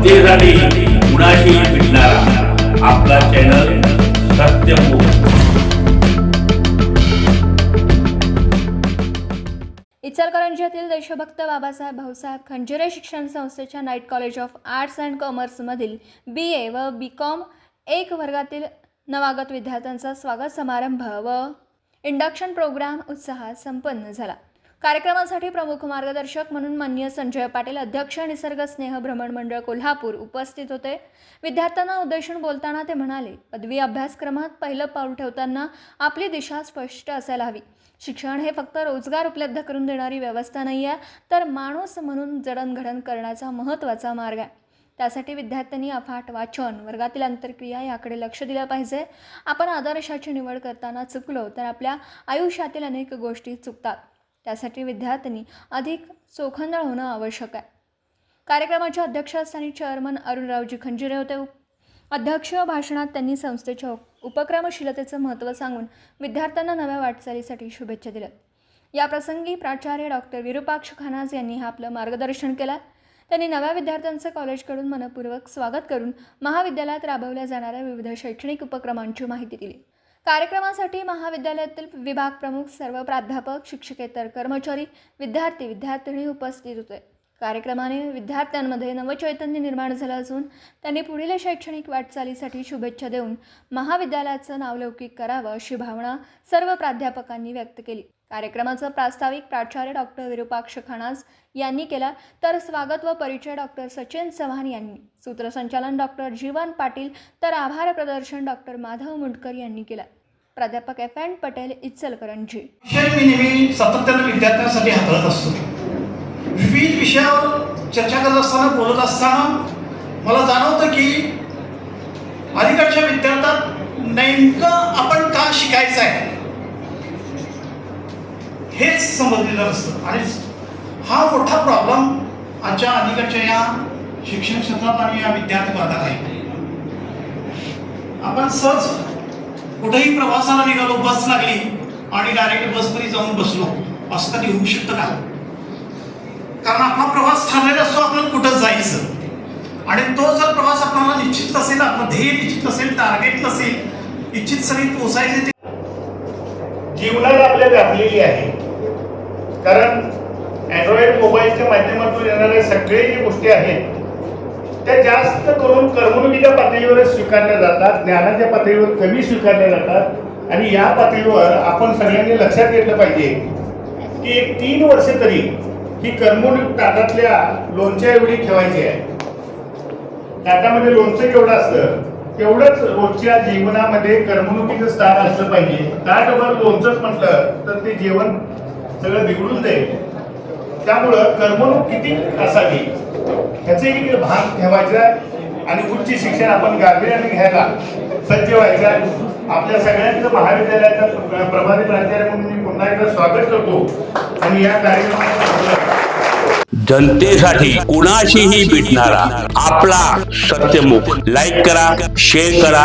जनतेसाठी कुणाशी भेटणारा आपला चॅनल सत्यमुख इचलकरंजीतील देशभक्त बाबासाहेब भाऊसाहेब खंजिरे शिक्षण संस्थेच्या night college of arts and कॉमर्समधील B A व बी कॉम एक वर्गातील नवागत विद्यार्थ्यांचा स्वागत समारंभ व इंडक्शन प्रोग्राम उत्साहात संपन्न झाला. कार्यक्रमासाठी प्रमुख मार्गदर्शक म्हणून मान्य संजय पाटील अध्यक्ष निसर्ग स्नेह भ्रमण मंडळ कोल्हापूर उपस्थित होते. विद्यार्थ्यांना उद्देशून बोलताना ते म्हणाले पदवी अभ्यासक्रमात पहिलं पाऊल ठेवताना आपली दिशा स्पष्ट असायला हवी. शिक्षण हे फक्त रोजगार उपलब्ध करून देणारी व्यवस्था नाही आहे तर माणूस म्हणून जडणघडण करण्याचा महत्त्वाचा मार्ग आहे. त्यासाठी विद्यार्थ्यांनी अफाट वाचन वर्गातील अंतरक्रिया याकडे लक्ष दिलं पाहिजे. आपण आदर्शाची निवड करताना चुकलो तर आपल्या आयुष्यातील अनेक गोष्टी चुकतात. त्यासाठी विद्यार्थ्यांनी अधिक चोखंदळ होणं आवश्यक आहे. कार्यक्रमाच्या अध्यक्षस्थानी चेअरमन अरुणरावजी खंजिरे होते. उप अध्यक्ष भाषणात त्यांनी संस्थेच्या उपक्रमशीलतेचं महत्त्व सांगून विद्यार्थ्यांना नव्या वाटचालीसाठी शुभेच्छा दिल्या. या प्रसंगी प्राचार्य डॉक्टर विरूपाक्ष खानाज यांनी हा आपलं मार्गदर्शन केलं. त्यांनी नव्या विद्यार्थ्यांचं कॉलेजकडून मनपूर्वक स्वागत करून महाविद्यालयात राबवल्या जाणाऱ्या विविध शैक्षणिक उपक्रमांची माहिती दिली. कार्यक्रमासाठी महाविद्यालयातील विभाग प्रमुख सर्व प्राध्यापक शिक्षकेतर कर्मचारी विद्यार्थी विद्यार्थिनी उपस्थित होते. कार्यक्रमाने विद्यार्थ्यांमध्ये नवचैतन्य निर्माण झालं असून त्यांनी पुढील शैक्षणिक वाटचालीसाठी शुभेच्छा देऊन महाविद्यालयाचं नावलौकिक करावं अशी भावना सर्व प्राध्यापकांनी व्यक्त केली. कार्यक्रमाचं प्रास्ताविक प्राचार्य डॉक्टर विरूपाक्ष खणास यांनी केला. तर स्वागत व परिचय डॉक्टर सचिन चव्हाण यांनी. सूत्रसंचालन डॉक्टर जीवन पाटील. तर आभार प्रदर्शन डॉक्टर माधव मुंडकर यांनी केला. प्राध्यापक एफ. एन. पटेल इचलकरंजी. मी नेहमी सातत्यानं विद्यार्थ्यांसाठी हाताळत असतो. विविध विषयावर चर्चा करत असताना बोलत असताना मला जाणवतं की अलीकडच्या विद्यार्थ्यात नेमकं आपण का शिकायचं आहे हेच समजलेलं नसतं. आणि हा मोठा प्रॉब्लेम आजच्या अलीकडच्या या शिक्षण क्षेत्रात आणि या विद्यार्थी वर्गात आहे. आपण सहज कुठेही प्रवासाला निघालो बस लागली आणि डायरेक्ट बसमध्ये जाऊन बसलो असं कधी होऊ शकतं का? कारण आपला प्रवास ठरलेला असतो आपल्याला कुठं जायचं? आणि तो जर प्रवास आपल्याला निश्चित असेल आपलं ध्येय निश्चित असेल टार्गेट नसेल इच्छित सगळी पोचायचे जीवनात आपल्या व्यापलेली आहे. कारण अँड्रॉइड मोबाईलच्या माध्यमातून येणाऱ्या सगळे जे गोष्टी आहेत त्या जास्त करून करमणुकीच्या पातळीवर स्वीकारल्या जातात ज्ञानाच्या पातळीवर कमी स्वीकारल्या जातात. आणि या पातळीवर आपण सगळ्यांनी लक्षात घेतलं पाहिजे की एक तीन वर्ष तरी ही करमणूक ताटातल्या लोणच्या एवढी ठेवायची आहे. ताटामध्ये लोणचं केवढं असतं? तेवढंच रोजच्या जीवनामध्ये करमणुकीचं स्थान असलं पाहिजे. ताटभर लोणचंच म्हटलं तर ते जेवण सगळं बिघडून जाईल. त्यामुळं करमणूक किती असावी ह्याचे देखील भान ठेवायचं आणि उच्च शिक्षण आपण गांभीर्याने घ्यायला सज्ज व्हायचं आपल्या सगळ्यांचं महाविद्यालयाचा प्रभारी प्राचार्य म्हणून मी पुन्हा एकदा स्वागत करतो. आणि या कार्यक्रमात जनतेसाठी कुणाशीही भेटणारा आपला सत्यमुख. लाईक करा शेअर करा